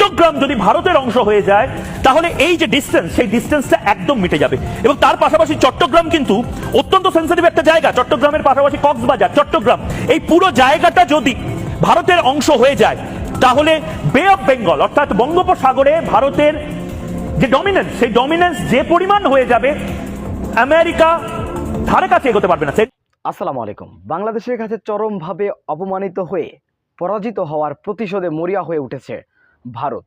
চট্টগ্রাম যদি ভারতের অংশ হয়ে যায়, তাহলে এই যে ডিস্টেন্স সেই ডিস্টেন্সটা একদম মিটে যাবে। এবং তার পাশাপাশি চট্টগ্রাম কিন্তু অত্যন্ত সেন্সিটিভ একটা জায়গা। চট্টগ্রামের পাশাপাশি কক্সবাজার, চট্টগ্রাম। এই পুরো জায়গাটা যদি ভারতের অংশ হয়ে যায়, তাহলে বে অফ বেঙ্গল অর্থাৎ বঙ্গোপসাগরে ভারতের যে ডমিনেন্স সেই ডমিনেন্স যে পরিমাণ হয়ে যাবে, আমেরিকা ধারে কাছে এগোতে পারবে না। আসসালামু আলাইকুম। বাংলাদেশের কাছে চরমভাবে অপমানিত হয়ে পরাজিত হওয়ার প্রতিশোধে মরিয়া হয়ে উঠেছে ভারত।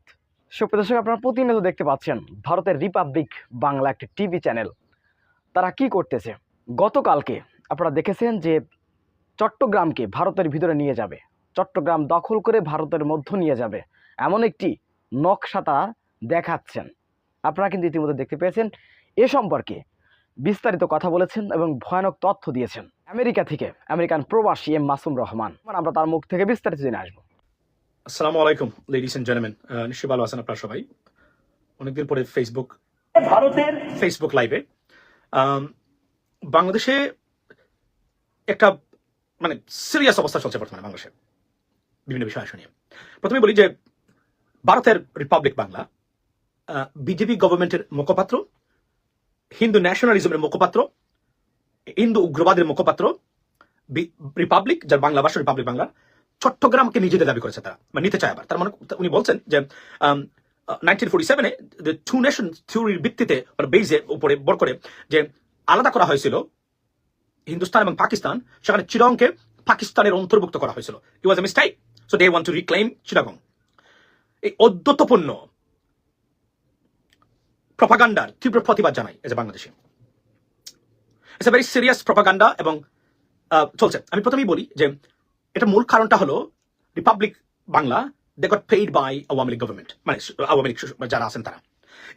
সুপ্রদর্শক আপনারা প্রতিনিয়ত দেখতে পাচ্ছেন, ভারতের রিপাবলিক বাংলা একটি টিভি চ্যানেল। তারা কি করতেছে? গতকালকে আপনারা দেখেছেন যে চট্টগ্রামকে ভারতের ভিতরে নিয়ে যাবে। চট্টগ্রাম দখল করে ভারতের মধ্য নিয়ে যাবে। এমন একটি নকশা তারা দেখাচ্ছেন। আপনারা কিন্তু ইতিমধ্যে দেখতে পেয়েছেন, এ সম্পর্কে বিস্তারিত কথা বলেছেন এবং ভয়ানক তথ্য দিয়েছেন। আমেরিকা থেকে আমেরিকান প্রবাসী এম মাসুম রহমান। আমরা তার মুখ থেকে বিস্তারিত জেনে আসব। আসসালামু আলাইকুম লেডিস এন্ড জেন্টলম্যান নিশ্চয়ই ভালো আছেন আপনারা সবাই। অনেকদিন পরে ফেসবুক ভারতের ফেসবুক লাইভে বাংলাদেশে একটা মানে সিরিয়াস অবস্থা চলছে বর্তমানে বাংলাদেশে। বিভিন্ন বিষয় নিয়ে। প্রথমে বলি যে ভারতের রিপাবলিক বাংলা বিজেপি গভর্নমেন্টের মুখপাত্র হিন্দু ন্যাশনালিজমের মুখপাত্র হিন্দু উগ্রবাদের মুখপাত্র রিপাবলিক যার বাংলা ভাষা রিপাবলিক বাংলা চট্টগ্রামকে নিজেদের দাবি করেছে তারা মানে নিতে চায় আবার। তার মানে উনি বলছেন যে টু নেশন থিওরির ভিত্তিতে উপরে বর করে যে আলাদা করা হয়েছিল হিন্দুস্তান এবং পাকিস্তান, সেখানে চিরংকে পাকিস্তানের অন্তর্ভুক্ত করা হয়েছিল। Was a so to reclaim Chittagong এই অদ্যতপূর্ণ প্রপাগান্ডার তীব্র প্রতিবাদ জানাই as a Bangladeshi. It's a very serious propaganda এবং চলছে। আমি প্রথমেই বলি যে এটা মূল কারণটা হলো republic Bangla they got paid by Awami League government মানে আওয়ামী লীগ যারা আছেন তারা।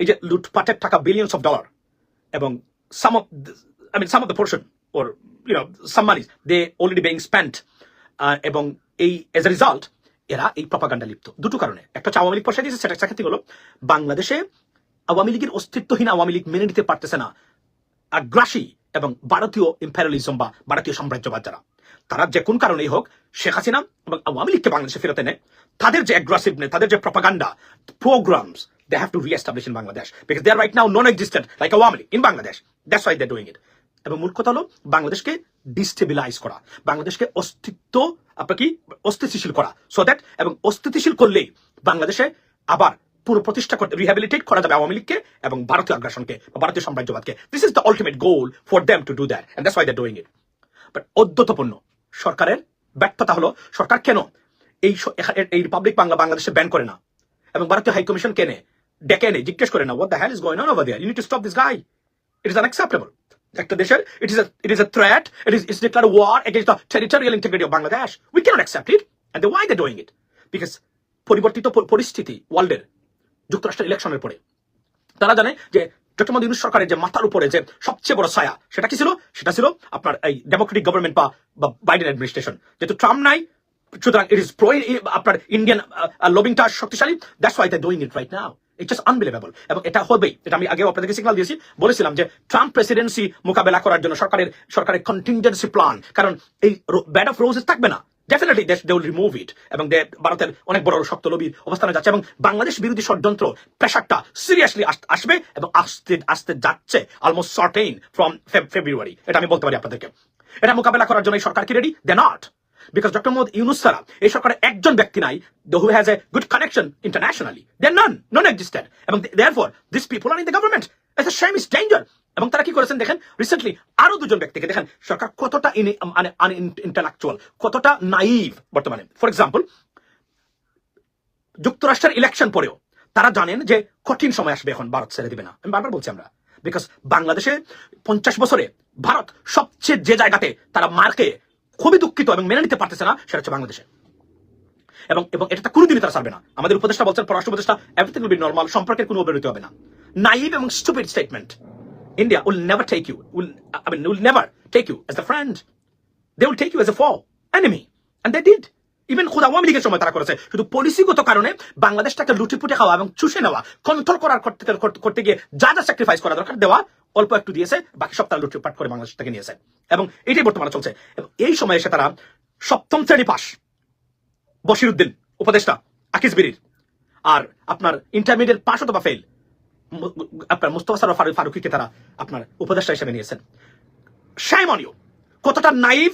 এই যে লুটপাটের টাকা বিলিয়ন্স অফ ডলার এবং some of I mean some of the portion or you know some money they already being spent এবং এই এজ এ রিজাল্ট এরা এই প্রপাগান্ডা লিপ্ত। দুটো কারণে। একটা হচ্ছে আওয়ামী লীগ পয়সা দিয়েছে, সেটা সেক্ষেত্রে হলো? বাংলাদেশে আওয়ামী লীগের অস্তিত্বহীন আওয়ামী লীগ মেনে নিতে পারতেছে না। আগ্রাসী এবং ভারতীয় ইম্পেরিয়ালিজম বা ভারতীয় সাম্রাজ্যবাদ যারা। তারা যে কোন কারণেই হোক, শেখ হাসিনা এবং আওয়ামী লীগকে বাংলাদেশে ফেরত এনে তাদের যে অ্যাগ্রেসিভনেস তাদের যে propaganda programs they have to in Bangladesh because they are right now non existent like Awami League in Bangladesh that's why they doing it এবং মূল কথা হলো, বাংলাদেশকে ডিস্টেবিলাইজ করা, বাংলাদেশকে অস্তিত্ব, আপনার কি, অস্থিতিশীল করা সো দ্যাট এবং অস্থিতিশীল করলেই বাংলাদেশে আবার পুনঃপ্রতিষ্ঠা করতে রিহ্যাবিলিটেট করা যাবে আওয়ামী লীগকে এবং ভারতীয় আগ্রাসনকে বা ভারতীয় সাম্রাজ্যবাদকে। This is the ultimate goal for them to do that and that's why they doing it but অদ্যতপূর্ণ সরকারের ব্যর্থতা হলো, সরকার কেন এই এই রিপাবলিক বাংলা বাংলাদেশে ব্যান করে না? এবং ভারতীয় হাই কমিশন কেনে? ডেকে এনে, জিজ্ঞেস করে না what the hell is going on you need to stop this guy it is unacceptable একটা দেশের it is it is a threat it is it's declare war against the territorial integrity of Bangladesh we can't accept it and why they doing it because পরিবর্তিত পরিস্থিতি ওয়ার্ল্ডের যুক্তরাষ্ট্রের ইলেকশনের পরে। তারা জানে যে ডক্টর মোদী ইউনুস সরকারের যে মাথার উপরে যে সবচেয়ে বড় ছায়া, সেটা কি ছিল? সেটা ছিল আপনার এই ডেমোক্রেটিক গভর্নমেন্ট বা বাইডেন অ্যাডমিনিস্ট্রেশন যেহেতু ট্রাম্প নাই, সুতরাং ইট ইজ প্রো আপনার ইন্ডিয়ান লবিংটা শক্তিশালী that's why they doing it right now it just unbelievable এবং এটা হবেই। এটা আমি আগেও আপনাদেরকে সিগনাল দিয়েছি। বলেছিলাম যে ট্রাম্প প্রেসিডেন্সি মোকাবেলা করার জন্য সরকারের সরকারের কন্টিনজেন্সি প্ল্যান কারণ এই ব্যাড অফ রোজেস থাকবে না। Definitely they will remove it এবং দে ভারতের অনেক বড় শক্ত লবির অবস্থানে যাচ্ছে এবং বাংলাদেশ বিরোধী ষড়যন্ত্র প্রেশারটা সিরিয়াসলি আসবে এবং আসতে আসতে যাচ্ছে অলমোস্ট সার্টেইন ফ্রম ফেব্রুয়ারি এটা আমি বলতে পারি আপনাদেরকে। এটা মোকাবেলা করার জন্য সরকার কি ready they not because doctor Mohammad Yunus ছাড়া এই সরকারের একজন ব্যক্তি নাই who has a good connection internationally they non non existent এবং therefore this people are in the government as a shame is danger এবং তারা কি করেছেন দেখেন? রিসেন্টলি আরও দুজন ব্যক্তিকে দেখেন, সরকার কতটা মানে ইন্টালেকচুয়াল কতটা নাইভ বর্তমানে। ফর এক্সাম্পল যুক্তরাষ্ট্রের ইলেকশন পরেও তারা জানেন যে কঠিন সময় আসবে এখন, ভারত ছেড়ে দিবে না। আমি বারবার বলছি আমরা বিকজ বাংলাদেশে পঞ্চাশ বছরে ভারত সবচেয়ে যে জায়গাতে তারা মার্কে খুবই দুঃখিত এবং মেনে নিতে পারতেছে না, সেটা হচ্ছে বাংলাদেশে। এবং এবং এটা কোনোদিনই তারা ছাড়বে না। আমাদের উপদেষ্টা বলছেন, পররাষ্ট্র উপদেষ্টা এভরিথিং উইল বি নর্মাল সম্পর্কের কোনো অবনতি হবে না। নাইভ এবং stupid statement India will never take you will I mean will never take you as a friend they will take you as a foe enemy and they did even খোদ আওয়ামী লীগের সময় তারা করেছে। শুধু পলিসিগত কারণে বাংলাদেশটাকে লুটিপুটে খাওয়া এবং চুষে নেওয়া কন্ট্রোল করার করতে গিয়ে যা যা স্যাক্রিফাইস করা দরকার দেওয়া, অল্প একটু দিয়েছে, বাকি সব তারা লুটপাট করে বাংলাদেশটাকে নিয়েছে। এবং এটাই বর্তমানে চলছে। এই সময় এসে তারা সপ্তম শ্রেণি পাস বশিরুদ্দিন, উপদেষ্টা আকিস বিরির। আর আপনার ইন্টারমিডিয়েট পাস অথবা ফেল আপনার মুস্তফা সরফ ফারুক ফারুকিকে তারা আপনার উপদেষ্টা হিসেবে নিয়েছেন। অন কতটা নাইভ,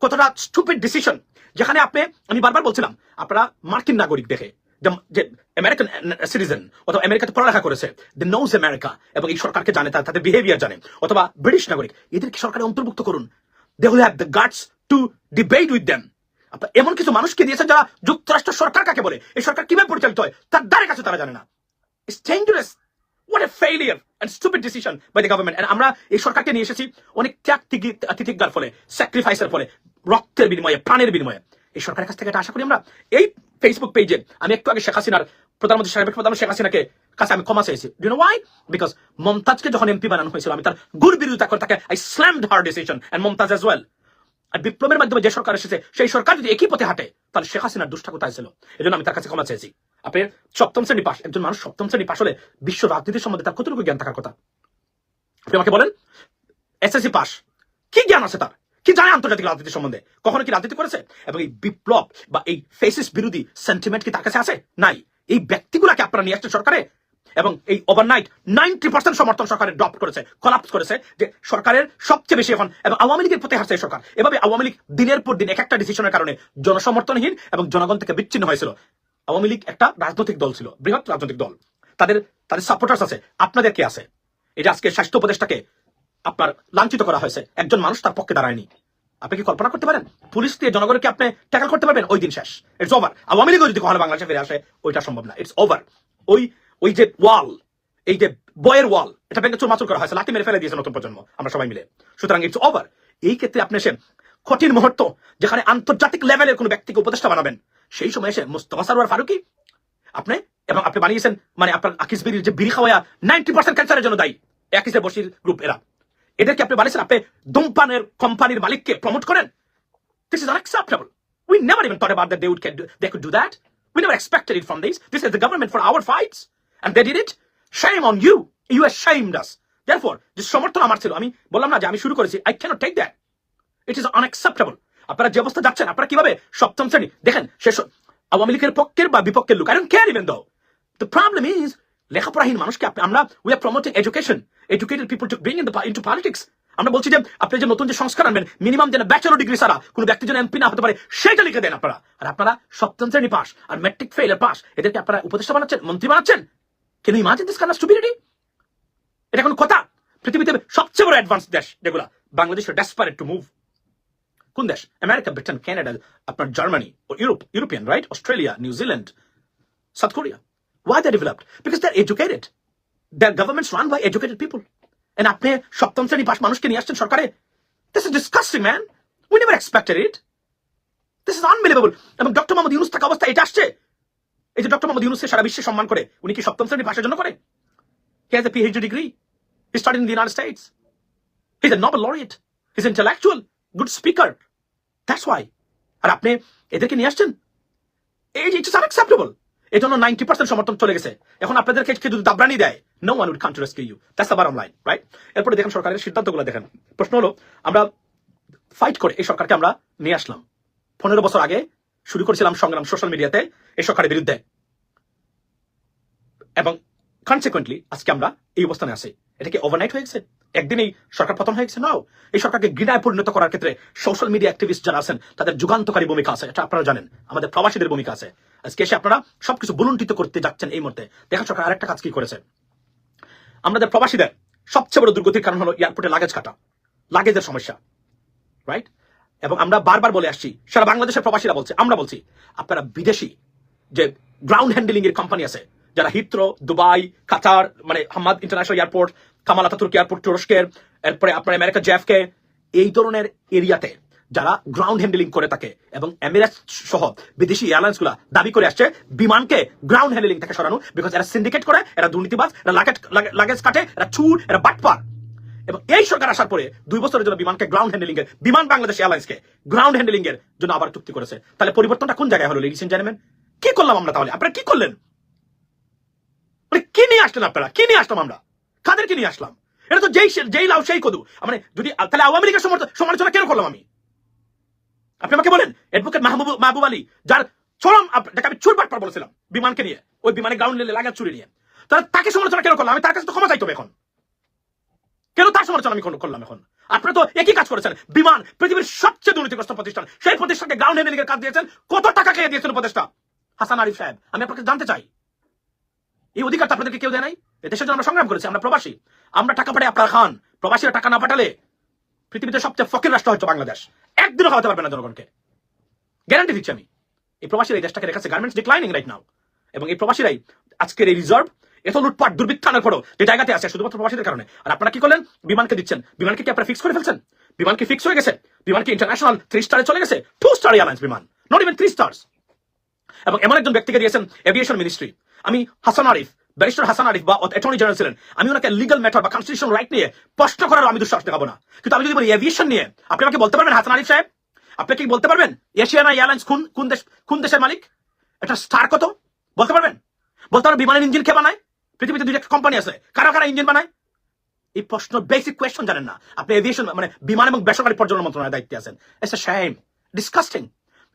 কতটা স্টুপিড ডিসিশন যেখানে আপনি, আমি বারবার বলছিলাম, আপনারা মার্কিন নাগরিক দেখে, যে- আমেরিকান সিটিজেন অথবা আমেরিকাতে পড়ালেখা করেছে দ্য নোজ আমেরিকা এবং এই সরকারকে জানে, তার তাদের বিহেভিয়ার জানে, অথবা ব্রিটিশ নাগরিক, এদেরকে সরকারে অন্তর্ভুক্ত করুন। They will have the guards to debate with them এমন কিছু মানুষকে দিয়েছেন যারা যুক্তরাষ্ট্র সরকার কাকে বলে? এই সরকার কীভাবে পরিচালিত হয়? তার দ্বারে কাছে তারা জানে না। It's dangerous what a failure and stupid decision by the government আমরা এই সরকারকে নিয়ে এসেছি অনেক ত্যাগ তিতিজ্ঞার ফলে স্যাক্রিফাইসের ফলে, রক্তের বিনিময়ে, প্রাণের বিনিময়ে। এই সরকারের কাছ থেকে এটা আশা করি আমরা। এই ফেসবুক পেজে আমি একটু আগে শেখ হাসিনার, প্রধানমন্ত্রী সাবেক প্রধানমন্ত্রী শেখ হাসিনাকে কাছে আমি ক্ষমা চেয়েছি। ডু নো ওয়াই বিকজ মমতাজকে যখন এমপি বানানো হয়েছিল, আমি তার গুর বিরোধিতা করে তাকে I slammed her decision and Mumtaz as well আর বিপ্লবের মাধ্যমে যে সরকার এসেছে, সেই সরকার যদি একই পথে হাঁটে, তাহলে শেখ হাসিনার দুষ্টা কোথায় ছিল। জন্য আমি তার কাছে ক্ষমা চেয়েছি। আপনি সপ্তম শ্রেণি পাশ, একজন মানুষ সপ্তম শ্রেণি পাশ হলে বিশ্ব রাজনীতির সম্বন্ধে তার কতটুকু জ্ঞান থাকার কথা? আপনি আমাকে বলেন, এসএসসি পাস কি জ্ঞান আছে তার? কি জানে আন্তর্জাতিক রাজনীতি সম্বন্ধে? কখনো কি রাজনীতি করেছে? এবং এই বিপ্লব বা এই ফেসিস বিরোধী সেন্টিমেন্ট কি তার কাছে আছে? নাই। এই ব্যক্তিগুলাকে আপনারা নিয়ে আসছেন সরকারে? এবং এই ওভারনাইট নাইনটি পার্সেন্ট সমর্থন সরকারের ড্রপ করেছে কলাপস করেছে, যে সরকারের সবচেয়ে বেশি এখন, এবং আওয়ামী লীগের প্রতি হারছে সরকার। এভাবে আওয়ামী লীগ দিনের পর দিন এক একটা ডিসিশনের কারণে জনসমর্থনহীন এবং জনগণ থেকে বিচ্ছিন্ন হয়েছিল। আওয়ামী লীগ একটা রাজনৈতিক দল ছিল, বৃহৎ রাজনৈতিক দল। তাদের তাদের সাপোর্টার্স আছে। আপনাদের কি আছে? এই যে আজকে স্বাস্থ্য উপদেষ্টাকে আপনার লাঞ্ছিত করা হয়েছে। একজন মানুষ তার পক্ষে দাঁড়ায়নি। আপনি কি কল্পনা করতে পারেন? পুলিশ দিয়ে জনগণকে আপনি ট্যাকল করতে পারবেন? ওই দিন শেষ। ইটস ওভার আওয়ামী লীগও যদি কখনো বাংলাদেশে ফিরে আসে, ওইটা সম্ভব না। ইটস ওভার ওই ওই যে ওয়াল এই যে বয়ের ওয়াল এটা ভেঙে চুরমাচুর করা হয়েছে লাঠি মেরে ফেলে দিয়েছে নতুন প্রজন্ম। আমরা সবাই মিলে। সুতরাং ইটস ওভার এই ক্ষেত্রে আপনি এসে কঠিন মুহূর্ত, যেখানে আন্তর্জাতিক লেভেলের কোনো ব্যক্তিকে উপদেষ্টা বানাবেন সেই সময় এসে মুস্তফা সারোয়ার ফারুকি আপনি এবং আপনি বানিয়েছেন মানে আপনার আকিস বিড়ির যে বিড়ি খাওয়া নাইনটি পার্সেন্ট ক্যান্সারের জন্য দায়ী আকিসের বসির গ্রুপ এরা এদেরকে আপনি বানিয়েছেন আপনি ধূমপানের কোম্পানির মালিককে প্রমোট করেন never even thought about that they would can do, they could do that. We never expected it from these. This is the government for our fights, and they did it. Shame on you. You ashamed us. Therefore, যে সমর্থন আমার ছিল আমি বললাম না যে আমি শুরু করেছি I can't take that it is unacceptable আপনারা যে অবস্থা যাচ্ছেন, আপনারা কীভাবে সপ্তম শ্রেণি? দেখেন, শেষ আওয়ামী লীগের পক্ষের বা বিপক্ষের লোক। I don't care even though the problem is লেখাপড়াহীন মানুষকে আমরা we are promoting education educated people to bring in into politics আমরা বলছি যে, আপনি যে নতুন যে সংস্কার আনবেন মিনিমাম যেন ব্যাচেলর ডিগ্রি ছাড়া কোনো ব্যক্তি যেন এমপি না হতে পারে, সেটা লিখে দেন আপনারা। আর আপনারা সপ্তম শ্রেণি পাস, আর ম্যাট্রিক ফেলের পাস, এদেরকে আপনারা উপদেষ্টা বানাচ্ছেন, মন্ত্রী বানাচ্ছেন। কেন ইমাজিন দিস কান্না স্টুপিডিটি এটা কোন কথা? পৃথিবীতে সবচেয়ে বড় অ্যাডভান্স দেশ যেগুলা, বাংলাদেশ ডেসপারেট টু মুভ কোন দেশ আমেরিকা ব্রিটেন কানাডা আপনার Germany Europe European right Australia New Zealand South Korea. Why they're developed? Because they're educated. Their governments run by educated people. And আপনি সপ্তম শ্রেণি পাশ মানুষকে নিয়ে আসছেন সরকারে This is disgusting, man. We never expected it. This is unbelievable. এবং doctor Mohammad Yunus থাকা অবস্থা এটা আসছে এই যে ডক্টর মোহাম্মদ ইউনুসকে সারা বিশ্বে সম্মান করে উনি কি সপ্তম শ্রেণি পাশের জন্য করে He has a PhD degree. He studied in the United States. He's a Nobel laureate. He's intellectual. Good speaker. That's why. আর আপনি এদেরকে নিয়ে আসছেন? এই যে ইটস আনএক্সেপ্টেবল এই জন্য নাইনটি পার্সেন্ট সমর্থন চলে গেছে। এখন আপনাদেরকে যদি দাবরানি দেয় no one would come to rescue you that's the bottom line right এরপরে দেখেন সরকারের সিদ্ধান্তগুলো দেখেন। প্রশ্ন হলো, আমরা ফাইট করে এই সরকারকে আমরা নিয়ে আসলাম। পনেরো বছর আগে শুরু করেছিলাম সংগ্রাম সোশ্যাল মিডিয়াতে এই সরকারের বিরুদ্ধে। এবং কনসিকুয়েন্টলি আজকে আমরা এই অবস্থানে আছি। এটা কি ওভারনাইট হয়ে গেছে একদিনেই সরকার পতন হয়ে গেছে নাও এই সরকারকে ঘৃণায় পরিণত করার ক্ষেত্রে সোশ্যাল মিডিয়া অ্যাক্টিভিস্ট যারা আছেন, তাদের যুগান্তকারী ভূমিকা আছে। এটা আপনারা জানেন। আমাদের প্রবাসীদের ভূমিকা আছে। আজকে এসে আপনারা সবকিছু বুলুন্টিত করতে যাচ্ছেন এই মুহূর্তে। দেখেন সরকার আরেকটা কাজ কি করেছে। আমাদের প্রবাসীদের সবচেয়ে বড় দুর্গতির কারণ হলো এয়ারপোর্টে লাগেজ কাটা। লাগেজের সমস্যা। রাইট এবং আমরা বারবার বলে আসছি, সারা বাংলাদেশের প্রবাসীরা বলছে, আমরা বলছি, আপনারা বিদেশি যে গ্রাউন্ড হ্যান্ডেলিং এর কোম্পানি আছে, যারা হিত্রো দুবাই কাতার মানে Hamad international airport Kemal Ataturk airport তুরস্কের, এরপরে আপনার আমেরিকা জেফকে এই ধরনের এরিয়াতে যারা গ্রাউন্ড হ্যান্ডেলিং করে থাকে এবং এমিরেটস সহ বিদেশি এয়ারলাইন্সগুলা দাবি করে আসছে, বিমানকে গ্রাউন্ড হ্যান্ডেলিং থেকে সরানো বিকজ এরা সিন্ডিকেট করে, এরা দুর্নীতিবাজ, এরা লাগেজ কাটে, এরা চুর, এরা বাটপার। এবং এই সরকার আসার পরে দুই বছরের জন্য বিমানকে গ্রাউন্ড হ্যান্ডেলিং এর, বিমান বাংলাদেশ এয়ারলাইন্সকে গ্রাউন্ড হ্যান্ডেলিং এর জন্য আবার চুক্তি করেছে। তাহলে পরিবর্তনটা কোন জায়গায় হলো লেডিস এন্ড জেন্টলম্যান কি করলাম আমরা তাহলে? আপনারা কি করলেন? মানে কি নিয়ে আসলেন আপনারা? কি নিয়ে আসলাম আমরা? কাদেরকে নিয়ে আসলাম? এটা তো যেই যেই লাউ, সেই কদু। মানে যদি তাহলে আওয়ামী লীগের সমর্থ- সমালোচনা কেন করলাম আমি? আপনি আমাকে বলেন অ্যাডভোকেট মাহবুব মাহবুব আলী, যার চরম যাকে আমি চুরপাট পর বলেছিলাম বিমানকে নিয়ে, ওই বিমানে গ্রাউন্ড লেলে লাগা চুরি নিয়ে। তাহলে তাকে সমালোচনা কেন করলাম? আমি তার কাছে তো ক্ষমা চাইতে এখন। কেন তার সমালোচনা আমি করলাম এখন? আপনারা তো একই কাজ করেছেন। বিমান, পৃথিবীর সবচেয়ে দুর্নীতিগ্রস্ত প্রতিষ্ঠান। সেই প্রতিষ্ঠানকে গ্রাউন্ড হ্যান্ডেলিং কাজ দিয়েছেন। কত টাকা খেয়ে দিয়েছেন উপদেষ্টা? হাসান আরিফ সাহেব, আমি আপনাকে জানতে চাই। এই অধিকারটা আপনাদেরকে কেউ দেয় নাই? দেশের জন্য আমরা সংগ্রাম করেছি, আমরা প্রবাসী। আমরা টাকা পাঠাই আপনার খান। প্রবাসীরা টাকা না পাঠালে পৃথিবীতে সবচেয়ে ফকির রাষ্ট্র হচ্ছে বাংলাদেশ। একদিনও খাওয়াতে পারবে না জনগণকে। গ্যারান্টি দিচ্ছি আমি। এই প্রবাসীরা এই দেশটাকে রেখেছে গার্মেন্টস ডিক্লাইনিং রাইট নাও এবং এই প্রবাসীরাই আজকের এই রিজার্ভ এত লুটপাট দুর্বৃত্তানের পরও যে জায়গাতে আছে, শুধুমাত্র প্রবাসীদের কারণে। আর আপনারা কি করলেন? বিমানকে দিচ্ছেন। বিমানকে কি আপনারা ফিক্স করে ফেলছেন? বিমান কি ফিক্স হয়ে গেছে। বিমান কি ইন্টারন্যাশনাল থ্রি স্টারে চলে গেছে। Two star airlines Biman. Not even three stars এবং এমন একজন ব্যক্তিকে দিয়েছেন এভিয়েশন মিনিস্ট্রি আমি হাসান আরিফ। ব্যারিস্টার হাসান আরিফ বা অ্যাটর্নি জেনারেল ছিলেন, আমি ওনাকে লিগাল ম্যাটার বা কনস্টিটিউশন রাইট নিয়ে প্রশ্ন করার আমি দুঃসাহস দেখাবো না। কিন্তু আমি যদি বলি এভিয়েশন নিয়ে, আপনি আমাকে বলতে পারবেন হাসান আরিফ সাহেব? আপনি কি বলতে পারবেন? এশিয়ানা এয়ারলাইন্স কোন কোন দেশ, কোন দেশের মালিক? এটা স্টার কত? বলতে পারবেন? বলতে পারবেন বিমানের ইঞ্জিন কে বানায়? পৃথিবীতে দুইটা কোম্পানি আছে। কারা কারা ইঞ্জিন বানায়? এই প্রশ্ন বেসিক কোয়েশ্চন জানেন না। আপনি এভিয়েশন মানে বিমান এবং বেসরকারি পর্যটন মন্ত্রণালয়ের দায়িত্বে আছেন। It's a shame disgusting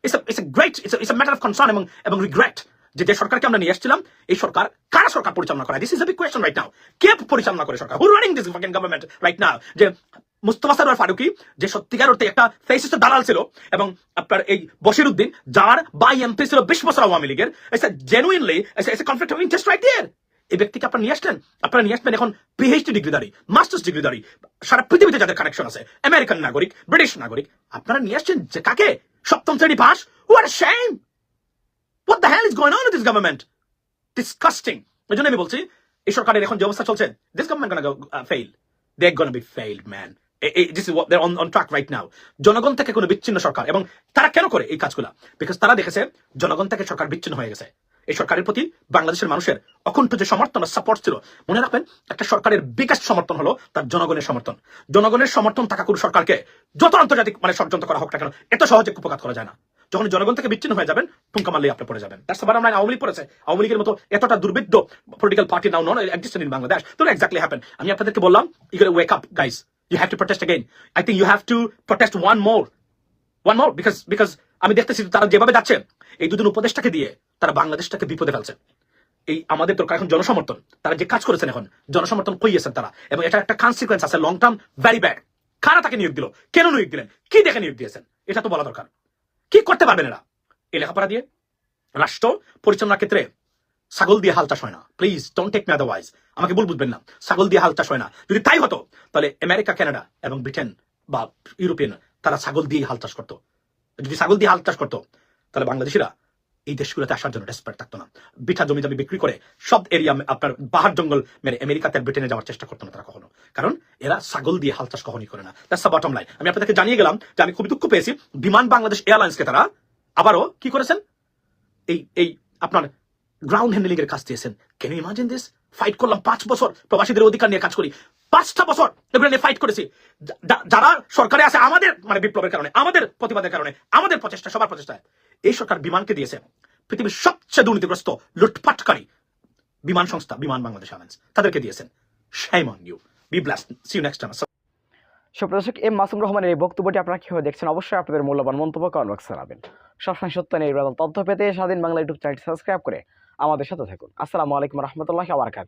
it's it's a great it's it's matter of concern এবং এবং রিগ্রেট যে যে সরকারকে আমরা নিয়ে এসেছিলাম, এই সরকার কারা সরকার পরিচালনা করে? দিস ইজ রাইট নাও কে পরিচালনা করে সরকার? Who running this fucking government right now যে মুস্তফা ফারুকি, যে সত্যিকার অর্থে একটা দালাল ছিল, এবং আপনার এই বশির উদ্দিন যার বাই এমপি ছিল বিশ বছর আওয়ামী লীগের genuinely conflict of interest right এই ব্যক্তিকে আপনারা নিয়ে আসলেন আপনারা নিয়ে আসবেন এখন পিএইচডি ডিগ্রিদারি মাস্টার্স ডিগ্রিদারি সারা পৃথিবীতে যাদের কানেকশন আছে আমেরিকান নাগরিক ব্রিটিশ নাগরিক, আপনারা নিয়ে আসছেন যে কাকে? সপ্তম শ্রেণি pass what a hell is going on with this government disgusting এই জন্য আমি বলছি, এই সরকারের এখন যে অবস্থা চলছে this government fail they be failed man on track right now জনগণ থেকে কোনো বিচ্ছিন্ন সরকার, এবং তারা কেন করে এই কাজগুলা? বিকজ তারা দেখেছে, জনগণ থেকে সরকার বিচ্ছিন্ন হয়ে গেছে। এই সরকারের প্রতি বাংলাদেশের মানুষের অকুণ্ঠ যে সমর্থন সাপোর্ট ছিল, মনে রাখবেন, একটা সরকারের বিকাশ সমর্থন হলো তার জনগণের সমর্থন। জনগণের সমর্থন থাকা কোনো সরকারকে যত আন্তর্জাতিক মানে ষড়যন্ত্র করা হোক না কেন, এত সহজে কুপকাত করা যায় না। যখন জনগণ থেকে বিচ্ছিন্ন হয়ে যাবেন ঠুঙ্কা মারলেই আপনি পড়ে যাবেন দ্যাটস বাট আমরা আওয়ামী লীগ পড়েছে আওয়ামী লীগের মতো এতটা দুর্বৃত্ত political party now non existent in Bangladesh তো এক্স্যাক্টলি হ্যাপেন আমি আপনাদেরকে বললাম you gotta wake up guys you have to protest again I think you have to protest one more one more because because আমি দেখতেছি তারা যেভাবে যাচ্ছে এই দুদিন উপদেশটাকে দিয়ে তারা বাংলাদেশটাকে বিপদে ফেলছে এই আমাদের দরকার এখন জনসমর্থন তারা যে কাজ করেছেন এখন জনসমর্থন কইয়েছেন তারা এবং এটা একটা কনসিকুয়েন্স আছে লং টার্ম ভেরি ব্যাড কারা তাকে নিয়োগ দিল কেন নিয়োগ দিলেন কি দেখে নিয়োগ দিয়েছেন এটা তো বলা দরকার কি করতে পারবেন এরা? এই লেখাপড়া দিয়ে? রাষ্ট্র পরিচালনার ক্ষেত্রে ছাগল দিয়ে হাল চাষ হয় না। Please don't take me otherwise আমাকে ভুল বুঝবেন না। ছাগল দিয়ে হাল চাষ হয় না। যদি তাই হতো, তাহলে আমেরিকা, কানাডা এবং ব্রিটেন বা ইউরোপিয়ান, তারা ছাগল দিয়ে হাল চাষ করতো। যদি ছাগল দিয়ে হাল চাষ করতো, তাহলে বাংলাদেশিরা এই দেশগুলোতে আসার জন্য ডেসপারেট থাকতো না। বিঠা জমি জমি বিক্রি করে সব এরিয়া আপনার পাহাড় জঙ্গল মেরে আমেরিকাতে ব্রিটেনে যাওয়ার চেষ্টা করতো না তারা কখনো। কারণ এরা ছাগল দিয়ে হাল চাষ কখনই করে না। দ্যাটস দ্য বটম লাইন আমি আপনাদেরকে জানিয়ে গেলাম যে আমি খুবই দুঃখ পেয়েছি। বিমান বাংলাদেশ এয়ারলাইন্সকে তারা আবারও কি করেছেন? এই এই আপনার গ্রাউন্ড হ্যান্ডেলিং এর কাজ দিয়েছেন। কেন ইমাজিন দিস ফাইট করলাম পাঁচ বছর। প্রবাসীদের অধিকার নিয়ে কাজ করি। পাঁচটা বছর এগুলো নিয়ে ফাইট করেছি। যারা সরকারে আছে আমাদের মানে বিপ্লবের কারণে, আমাদের প্রতিবাদের কারণে, আমাদের প্রচেষ্টা, সবার প্রচেষ্টায় এই সরকার বিমানকে দিয়েছে। পৃথিবীর সবচেয়ে দুর্নীতিগ্রস্ত, লুটপাটকারী বিমান সংস্থা, বিমান বাংলাদেশ এয়ারলাইন্স তাদেরকে দিয়েছেন। Shame you be blast see you next time সুপ্রদর্শক M Masum রহমানের এই বক্তব্যটি আপনারা কীভাবে দেখছেন? অবশ্যই আপনাদের মূল্যবান মন্তব্য কমেন্ট বক্সে জানাবেন। সবসময় সত্য নির্বাচন তথ্য পেতে স্বাধীন বাংলা ইউটিউব চ্যানেলটি সাবস্ক্রাইব করে আমাদের সাথে থাকুন। আসসালামু আলাইকুম রহমতুল্লাহ আবরকাত